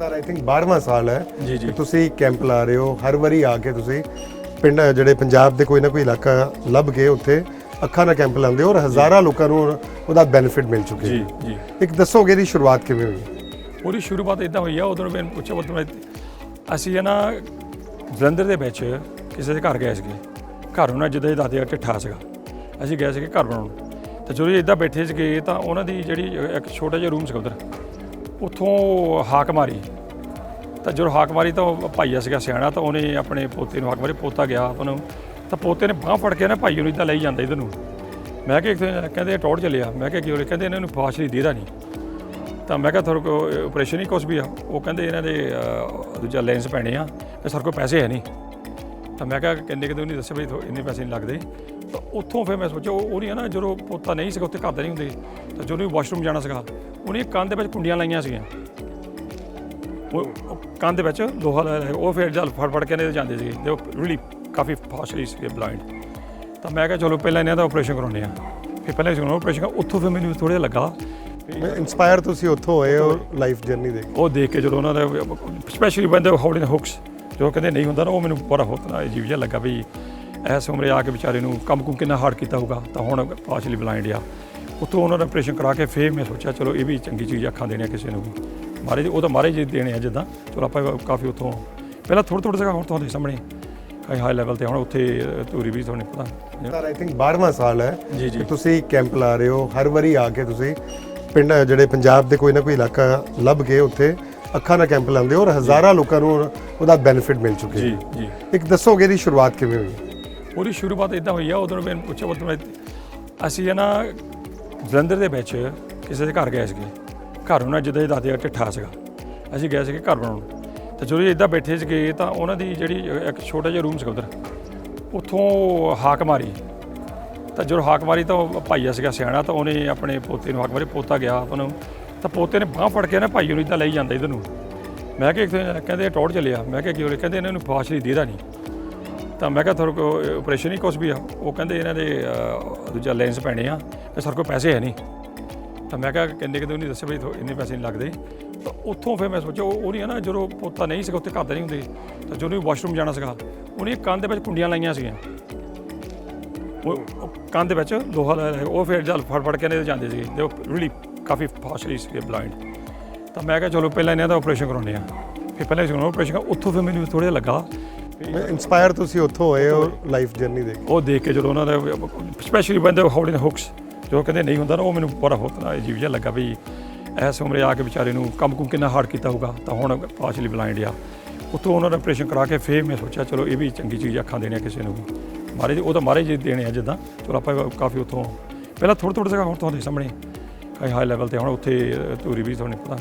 Sir I think 12ਵਾਂ ਸਾਲ ਹੈ ਜੀ, ਜੀ। ਕਿ ਤੁਸੀਂ ਕੈਂਪ ਲਾ ਰਹੇ ਹੋ। ਹਰ ਵਾਰੀ ਆ ਕੇ ਤੁਸੀਂ ਪਿੰਡ ਜਿਹੜੇ ਪੰਜਾਬ ਦੇ ਕੋਈ ਨਾ ਕੋਈ ਇਲਾਕਾ ਲੱਭ ਕੇ ਉੱਥੇ ਅੱਖਾਂ ਦਾ ਕੈਂਪ ਲਾਉਂਦੇ ਹੋ ਔਰ ਹਜ਼ਾਰਾਂ ਲੋਕਾਂ ਨੂੰ ਉਹਦਾ ਬੈਨੀਫਿਟ ਮਿਲ ਚੁੱਕਿਆ ਜੀ ਜੀ। ਇੱਕ ਦੱਸੋਗੇ ਦੀ ਸ਼ੁਰੂਆਤ ਕਿਵੇਂ ਹੋਈ? ਉਹਦੀ ਸ਼ੁਰੂਆਤ ਇਦਾਂ ਹੋਈ ਆ ਉਦੋਂ ਮੈਨੂੰ ਪੁੱਛਿਆ ਉਦੋਂ ਅਸੀਂ ਨਾ ਜਲੰਧਰ ਦੇ ਵਿੱਚ ਕਿਸੇ ਦੇ ਘਰ ਗਏ ਸੀਗੇ। ਘਰ ਉਹਨਾਂ ਜਿੱਦਾਂ ਦਾ ਦਾਦੇ ਢਿੱਠਾ ਸੀਗਾ। ਅਸੀਂ ਗਏ ਸੀਗੇ ਘਰ ਬਣਾਉਣ। ਤੇ ਜਦੋਂ ਇਦਾਂ ਬੈਠੇ ਸੀਗੇ ਤਾਂ ਉਹਨਾਂ ਦੀ ਜਿਹੜੀ ਇੱਕ ਛੋਟਾ ਜਿਹਾ ਰੂਮ ਸੀਗਾ ਉਧਰ। ਉੱਥੋਂ ਹਾਕ ਮਾਰੀ ਤਾਂ ਜਦੋਂ ਹਾਕ ਮਾਰੀ ਤਾਂ ਉਹ ਭਾਈਆ ਸੀਗਾ ਸਿਆਣਾ, ਤਾਂ ਉਹਨੇ ਆਪਣੇ ਪੋਤੇ ਨੂੰ ਹਾਕ ਮਾਰੀ ਪੋਤਾ ਗਿਆ ਉਹਨੂੰ ਤਾਂ ਪੋਤੇ ਨੇ ਬਾਹ ਫੜ ਕੇ ਨਾ ਭਾਈ ਨੂੰ ਇਦਾਂ ਲਈ ਜਾਂਦਾ ਇਧਰ ਨੂੰ। ਮੈਂ ਕਿਹਾ ਕਹਿੰਦੇ ਇਹ ਟੌੜ ਚੱਲਿਆ। ਮੈਂ ਕਿਹਾ ਕੀ ਹੋਰੇ ਕਹਿੰਦੇ ਇਹਨਾਂ ਨੂੰ ਫਾਸ਼ਲੀ ਦੇਦਾ ਨਹੀਂ। ਤਾਂ ਮੈਂ ਕਿਹਾ ਤੁਹਾਡੇ ਕੋਲ ਆਪਰੇਸ਼ਨ ਹੀ ਕੁਛ ਵੀ ਆ। ਉਹ ਕਹਿੰਦੇ ਇਹਨਾਂ ਦੇ ਦੂਜਾ ਲੈਂਸ ਪੈਣੇ ਆ। ਤੇ ਸਾਡੇ ਕੋਲ ਪੈਸੇ ਹੈ ਨਹੀਂ। ਤਾਂ ਮੈਂ ਕਿਹਾ ਕਿੰਨੇ ਕਿਤੇ ਉਹਨੇ ਦੱਸਿਆ ਵੀ ਥੋ- ਇੰਨੇ ਪੈਸੇ ਨਹੀਂ ਲੱਗਦੇ। ਤਾਂ ਉੱਥੋਂ ਫਿਰ ਮੈਂ ਸੋਚਿਆ ਉਹ ਉਹਨੇ ਨਾ ਜਦੋਂ ਪੋਤਾ ਨਹੀਂ ਸੀਗਾ ਉੱਥੇ ਘਰ ਦੇ ਨਹੀਂ ਹੁੰਦੇ। ਤਾਂ ਜਦੋਂ ਵਾਸ਼ਰੂਮ ਜਾਣਾ ਸੀਗਾ ਉਹਨੇ ਕੰਨ ਦੇ ਵਿੱਚ ਕੁੰਡੀਆਂ ਲਾਈਆਂ ਸੀਗੀਆਂ। ਉਹ ਉਹ ਕੰਨ ਦੇ ਵਿੱਚ ਲੋਹਾ ਲਾਇਆ ਹੋਇਆ, ਉਹ ਫਿਰ ਜਲ ਫੜ ਫੜ ਕੇ ਨੇ ਜਾਂਦੇ ਸੀਗੇ। ਦੇ ਰੀਲੀ ਕਾਫੀ ਫਾਸਟਲੀ ਸੀਗੇ ਬਲਾਈਂਡ ਤਾਂ ਮੈਂ ਕਿਹਾ ਚਲੋ ਪਹਿਲਾਂ ਇਹਨਾਂ ਦਾ ਆਪਰੇਸ਼ਨ ਕਰਾਉਂਦੇ ਆ ਫਿਰ ਪਹਿਲਾਂ ਅਸੀਂ ਆਪਰੇਸ਼ਨ ਉੱਥੋਂ ਫਿਰ ਮੈਨੂੰ ਥੋੜਾ ਜਿਹਾ ਲੱਗਾ। ਇਨਸਪਾਇਰ ਤੁਸੀਂ ਉੱਥੋਂ ਹੋਏ ਹੋ ਲਾਈਫ ਜਰਨੀ ਦੇਖ ਉਹ ਦੇਖ ਕੇ ਜਦੋਂ ਉਹਨਾਂ ਦਾ ਸਪੈਸ਼ਲੀ ਬੰਦੇ ਹੋਲਡਿੰਗ ਹੁਕਸ ਜੋ ਕਹਿੰਦੇ ਨਹੀਂ ਹੁੰਦਾ ਨਾ ਉਹ ਮੈਨੂੰ ਬੜਾ ਬਹੁਤ ਨਾ ਅਜੀਬ ਜਿਹਾ ਲੱਗਾ ਵੀ ਐਸ ਉਮਰੇ ਆ ਕੇ ਵਿਚਾਰੇ ਨੂੰ ਕੰਮ ਕੁਮ ਕਿੰਨਾ ਹਾਰਡ ਕੀਤਾ ਹੋਊਗਾ ਤਾਂ ਹੁਣ ਪਾਰਸ਼ਲੀ ਬਲਾਈਂਡ ਆ। ਉੱਥੋਂ ਉਹਨਾਂ ਦਾ ਆਪਰੇਸ਼ਨ ਕਰਾ ਕੇ ਫੇਰ ਮੈਂ ਸੋਚਿਆ ਚਲੋ ਇਹ ਵੀ ਚੰਗੀ ਚੀਜ਼ ਅੱਖਾਂ ਦੇਣੀਆਂ ਕਿਸੇ ਨੂੰ ਵੀ। ਮਾਰੇ ਉਹ ਤਾਂ ਮਾਰੇ ਜੀ ਦੇਣੇ ਆ ਜਿੱਦਾਂ। ਚਲੋ ਆਪਾਂ ਕਾਫੀ ਉੱਥੋਂ ਪਹਿਲਾਂ ਥੋੜ੍ਹਾ ਥੋੜ੍ਹਾ ਜਗ੍ਹਾ ਹੁਣ ਤੁਹਾਡੇ ਸਾਹਮਣੇ ਕਈ ਹਾਈ ਲੈਵਲ ਤੇ ਹੁਣ ਉੱਥੇ ਧੂਰੀ ਵੀ ਤੁਹਾਨੂੰ ਪਤਾ। ਸਰ ਆਈ ਥਿੰਕ 12ਵਾਂ ਸਾਲ ਹੈ ਜੀ ਜੀ। ਤੁਸੀਂ ਕੈਂਪ ਲਾ ਰਹੇ ਹੋ। ਹਰ ਵਾਰੀ ਆ ਕੇ ਤੁਸੀਂ ਪਿੰਡ ਜਿਹੜੇ ਪੰਜਾਬ ਦੇ ਕੋਈ ਨਾ ਕੋਈ ਇਲਾਕਾ ਲੱਭ ਕੇ ਉੱਥੇ ਅੱਖਾਂ ਦਾ ਕੈਂਪ ਲਾਉਂਦੇ ਹੋ ਔਰ ਹਜ਼ਾਰਾਂ ਲੋਕਾਂ ਨੂੰ ਉਹਦਾ ਬੈਨੀਫਿਟ ਮਿਲ ਚੁੱਕਿਆ ਜੀ ਹੈ। ਜੀ ਇੱਕ ਦੱਸੋਗੇ ਦੀ ਸ਼ੁਰੂਆਤ ਕਿਵੇਂ ਹੋਈ? ਉਹਦੀ ਸ਼ੁਰੂਆਤ ਇਦਾਂ ਹੋਈ ਆ ਉਦੋਂ ਮੈਨੂੰ ਪੁੱਛਿਆ ਉਦੋਂ ਅਸੀਂ ਹੈ ਨਾ ਜਲੰਧਰ ਦੇ ਵਿੱਚ ਕਿਸੇ ਦੇ ਘਰ ਗਏ ਸੀਗੇ। ਘਰ ਉਹਨਾਂ ਜਿੱਦਾਂ ਦੇ ਦਾਦੇ ਢਿੱਠਾ ਸੀਗਾ। ਅਸੀਂ ਗਏ ਸੀਗੇ ਘਰ ਬਣਾਉਣ। ਤੇ ਜਦੋਂ ਇਦਾਂ ਬੈਠੇ ਸੀਗੇ ਤਾਂ ਉਹਨਾਂ ਦੀ ਜਿਹੜੀ ਇੱਕ ਛੋਟਾ ਜਿਹਾ ਰੂਮ ਸੀਗਾ ਉਧਰ। ਉੱਥੋਂ ਹਾਕ ਮਾਰੀ। ਤਾਂ ਜਦੋਂ ਹਾਕ ਮਾਰੀ ਤਾਂ ਭਾਈਆ ਸੀਗਾ ਸਿਆਣਾ ਤਾਂ ਉਹਨੇ ਆਪਣੇ ਪੋਤੇ ਨੂੰ ਹਾਕ ਮਾਰੀ ਪੋਤਾ ਗਿਆ ਉਹਨੂੰ ਤਾਂ ਪੋਤੇ ਨੇ ਬਾਹ ਫੜ ਕੇ ਨਾ ਭਾਈ ਨੂੰ ਇਦਾਂ ਲਈ ਜਾਂਦਾ ਇਧਰ ਨੂੰ। ਮੈਂ ਕਿਹਾ ਇੱਕ ਕਹਿੰਦੇ ਇਹ ਟੌੜ ਚੱਲਿਆ। ਮੈਂ ਕਿਹਾ ਕੀ ਹੋਰੇ ਕਹਿੰਦੇ ਇਹਨਾਂ ਨੂੰ ਫਾਸ਼ਲੀ ਦੇਦਾ ਨਹੀਂ। ਤਾਂ ਮੈਂ ਕਿਹਾ ਤੁਹਾਡੇ ਕੋਲ ਆਪਰੇਸ਼ਨ ਹੀ ਕੁਛ ਵੀ ਆ। ਉਹ ਕਹਿੰਦੇ ਇਹਨਾਂ ਦੇ ਦੂਜਾ ਲੈਂਸ ਪੈਣੇ ਆ। ਤੇ ਸਾਡੇ ਕੋਲ ਪੈਸੇ ਹੈ ਨਹੀਂ। ਤਾਂ ਮੈਂ ਕਿਹਾ ਕਿੰਨੇ ਕਿਤੇ ਉਹਨੇ ਦੱਸਿਆ ਵੀ ਇੰਨੇ ਪੈਸੇ ਨਹੀਂ ਲੱਗਦੇ। ਤਾਂ ਉੱਥੋਂ ਫਿਰ ਮੈਂ ਸੋਚਿਆ ਉਹ ਨਹੀਂ ਹੈ ਨਾ ਜਦੋਂ ਪੋਤਾ ਨਹੀਂ ਸੀਗਾ ਉੱਥੇ ਘਰ ਦੇ ਨਹੀਂ ਹੁੰਦੇ। ਤਾਂ ਜਦੋਂ ਵਾਸ਼ਰੂਮ ਜਾਣਾ ਸੀਗਾ ਉਹਨੇ ਕੰਨ ਦੇ ਵਿੱਚ ਕੁੰਡੀਆਂ ਲਾਈਆਂ ਸੀਗੀਆਂ। ਉਹ ਉਹ ਕੰਨ ਦੇ ਵਿੱਚ ਲੋਹਾ ਲਾਇਆ ਹੋਇਆ, ਉਹ ਫਿਰ ਜਲ ਫੜ ਫੜ ਕੇ ਨੇ ਜਾਂਦੇ ਸੀਗੇ। ਦੇ ਰੀਲੀ ਕਾਫੀ ਫਾਸਟਲੀ ਸੀਗੇ ਬਲਾਈਂਡ ਤਾਂ ਮੈਂ ਕਿਹਾ ਚਲੋ ਪਹਿਲਾਂ ਇਹਨਾਂ ਦਾ ਆਪਰੇਸ਼ਨ ਕਰਾਉਂਦੇ ਆ ਫਿਰ ਪਹਿਲਾਂ ਅਸੀਂ ਆਪਰੇਸ਼ਨ ਉੱਥੋਂ ਫਿਰ ਮੈਨੂੰ ਥੋੜਾ ਜਿਹਾ ਲੱਗਾ। ਇਨਸਪਾਇਰ ਤੁਸੀਂ ਉੱਥੋਂ ਹੋਏ ਹੋ ਲਾਈਫ ਜਰਨੀ ਦੇਖ ਉਹ ਦੇਖ ਕੇ ਜਦੋਂ ਉਹਨਾਂ ਦਾ ਸਪੈਸ਼ਲੀ ਬੰਦੇ ਹੋਲਡਿੰਗ ਹੁਕਸ ਜੋ ਕਹਿੰਦੇ ਨਹੀਂ ਹੁੰਦਾ ਨਾ ਉਹ ਮੈਨੂੰ ਬੜਾ ਬਹੁਤ ਨਾ ਅਜੀਬ ਜਿਹਾ ਲੱਗਾ ਵੀ ਐਸ ਉਮਰੇ ਆ ਕੇ ਵਿਚਾਰੇ ਨੂੰ ਕੰਮ ਕੁਮ ਕਿੰਨਾ ਹਾਰਡ ਕੀਤਾ ਹੋਊਗਾ ਤਾਂ ਹੁਣ ਪਾਰਸ਼ਲੀ ਬਲਾਈਂਡ ਆ। ਉੱਥੋਂ ਉਹਨਾਂ ਦਾ ਆਪਰੇਸ਼ਨ ਕਰਾ ਕੇ ਫੇਰ ਮੈਂ ਸੋਚਿਆ ਚਲੋ ਇਹ ਵੀ ਚੰਗੀ ਚੀਜ਼ ਅੱਖਾਂ ਦੇਣੀਆਂ ਕਿਸੇ ਨੂੰ ਵੀ। ਮਾਰੇ ਜੀ ਉਹ ਤਾਂ ਮਾਰੇ ਜੀ ਦੇਣੇ ਆ ਜਿੱਦਾਂ। ਚਲੋ ਆਪਾਂ ਕਾਫੀ ਉੱਥੋਂ ਪਹਿਲਾਂ ਥੋੜ੍ਹਾ ਥੋੜ੍ਹਾ ਜਗ੍ਹਾ ਹੁਣ ਤੁਹਾਡੇ ਸਾਹਮਣੇ। ਹਾਈ ਲੈਵਲ ਤੇ ਹੁਣ ਉੱਥੇ ਧੂਰੀ ਵੀ ਤੁਹਾਨੂੰ ਪਤਾ।